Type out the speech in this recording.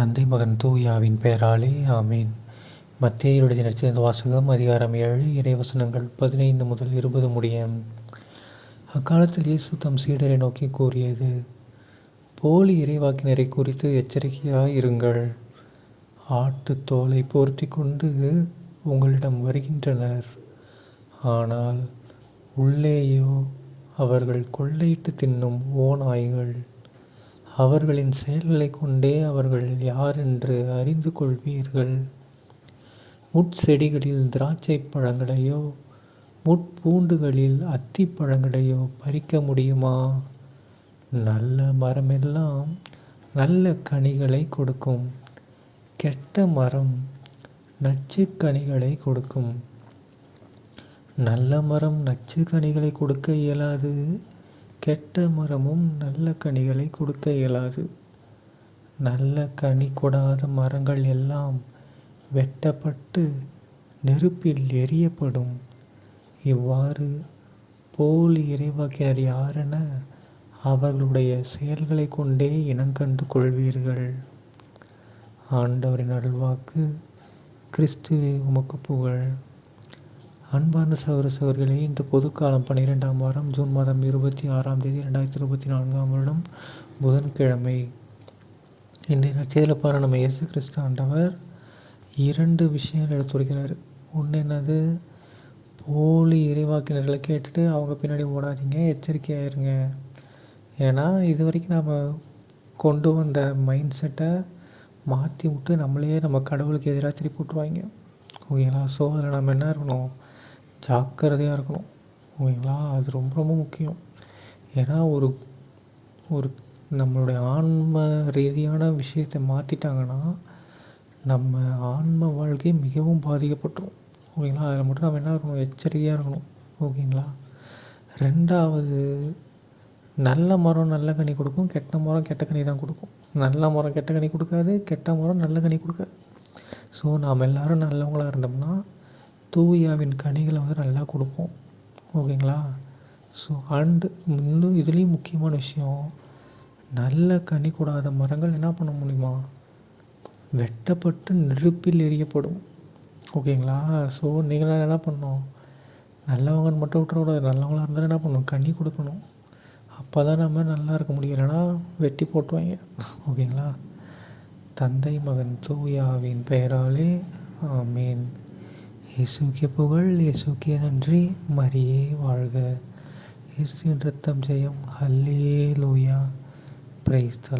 தந்தை மகன் தூயாவின் பெயராலே ஆமீன். மத்திய எழுதிய வாசகம் அதிகாரம் ஏழு இறைவசனங்கள் பதினைந்து முதல் இருபது முடிய அக்காலத்தில் இயேசு தம் சீடரை நோக்கி கூறியது போலி இறைவாக்கினரை குறித்து எச்சரிக்கையாக இருங்கள் ஆட்டு தோலை போர்த்தி கொண்டு உங்களிடம் வருகின்றனர். ஆனால் உள்ளேயோ அவர்கள் கொள்ளையிட்டு தின்னும் ஓநாய்கள். அவர்களின் செயல்களைக் கொண்டே அவர்கள் யார் என்று அறிந்து கொள்வீர்கள்? முட்செடிகளில் திராட்சைப் பழங்களையோ முட்பூண்டுகளில் அத்தி பழங்களையோ பறிக்க முடியுமா? நல்ல மரமெல்லாம் நல்ல கனிகளை கொடுக்கும். கெட்ட மரம் நச்சுக்கனிகளை கொடுக்கும். நல்ல மரம் நச்சு கனிகளை கொடுக்க இயலாது. கெட்ட மரமும் நல்ல கனிகளை கொடுக்க இயலாது. நல்ல கனி கொடாத மரங்கள் எல்லாம் வெட்டப்பட்டு நெருப்பில் எரியப்படும். இவ்வாறு போலி இறைவாக்கினர் யாரென அவர்களுடைய செயல்களை கொண்டே இனங்கண்டு கொள்வீர்கள். ஆண்டவரின் அருள்வாக்கு கிறிஸ்துவே உமக்கு புகழ். அன்பார்ந்த சகோதர சகோதரிகளே இந்த பொதுக்காலம் பன்னிரெண்டாம் வாரம் ஜூன் மாதம் இருபத்தி ஆறாம் தேதி ரெண்டாயிரத்தி இருபத்தி நான்காம் வருடம் புதன்கிழமை. இன்றைய நற்செய்தியில் பாரு நம்ம இயேசு கிறிஸ்து ஆண்டவர் இரண்டு விஷயங்கள் எடுத்துரைக்கிறார் ஒன்று என்னது? போலி இறைவாக்கினர்களை கேட்டுட்டு அவங்க பின்னாடி ஓடாதீங்க எச்சரிக்கையாக இருங்க ஏன்னா இது வரைக்கும் நாம் கொண்டு வந்த மைண்ட் செட்டை மாற்றி விட்டு நம்மளையே நம்ம கடவுளுக்கு எதிராக திருப்பி விட்ருவாங்க ஓகேங்களா? ஸோ அதில் நம்ம என்ன இருக்கணும்? ஜாக்கிரதையாக இருக்கணும். ஓகேங்களா? அது ரொம்ப ரொம்ப முக்கியம். ஏன்னா ஒரு ஒரு நம்மளுடைய ஆன்ம ரீதியான விஷயத்தை மாற்றிட்டாங்கன்னா நம்ம ஆன்ம வாழ்க்கை மிகவும் பாதிக்கப்பட்டுரும். ஓகேங்களா? அதில் மட்டும் நம்ம என்ன இருக்கணும்? எச்சரிக்கையாக இருக்கணும். ஓகேங்களா? ரெண்டாவது நல்ல மரம் நல்ல கனி கொடுக்கும். கெட்ட மரம் கெட்ட கனி தான் கொடுக்கும். நல்ல மரம் கெட்ட கனி கொடுக்காது. கெட்ட மரம் நல்ல கனி கொடுக்காது. ஸோ நாம் எல்லோரும் நல்லவங்களாக இருந்தோம்னா தூயாவின் கனிகளை வந்து நல்லா கொடுப்போம் ஓகேங்களா? ஸோ அண்டு இன்னும் இதுலேயும் முக்கியமான விஷயம் நல்ல கனி கூடாத மரங்கள் என்ன பண்ண முடியுமா? வெட்டப்பட்டு நெருப்பில் எரியப்படும். ஓகேங்களா? ஸோ நீங்களாம் என்ன பண்ணணும்? நல்லவங்கன்னு மட்டும் விட்டுறக்கூடாது. நல்லவங்களாக இருந்தாலும் என்ன பண்ணணும்? கனி கொடுக்கணும். அப்போ தான் நம்ம நல்லா இருக்க முடியும். இல்லைனா வெட்டி போட்டுவாங்க ஓகேங்களா? தந்தை மகன் தூயாவின் பெயராலே மீன் இயேசுக்கே புகழ் இயேசுக்கே நன்றி. மரியே வாழ்க. இயேசு ரத்தம் ஜெயம். ஹல்லே லூயா பிரைஸ் த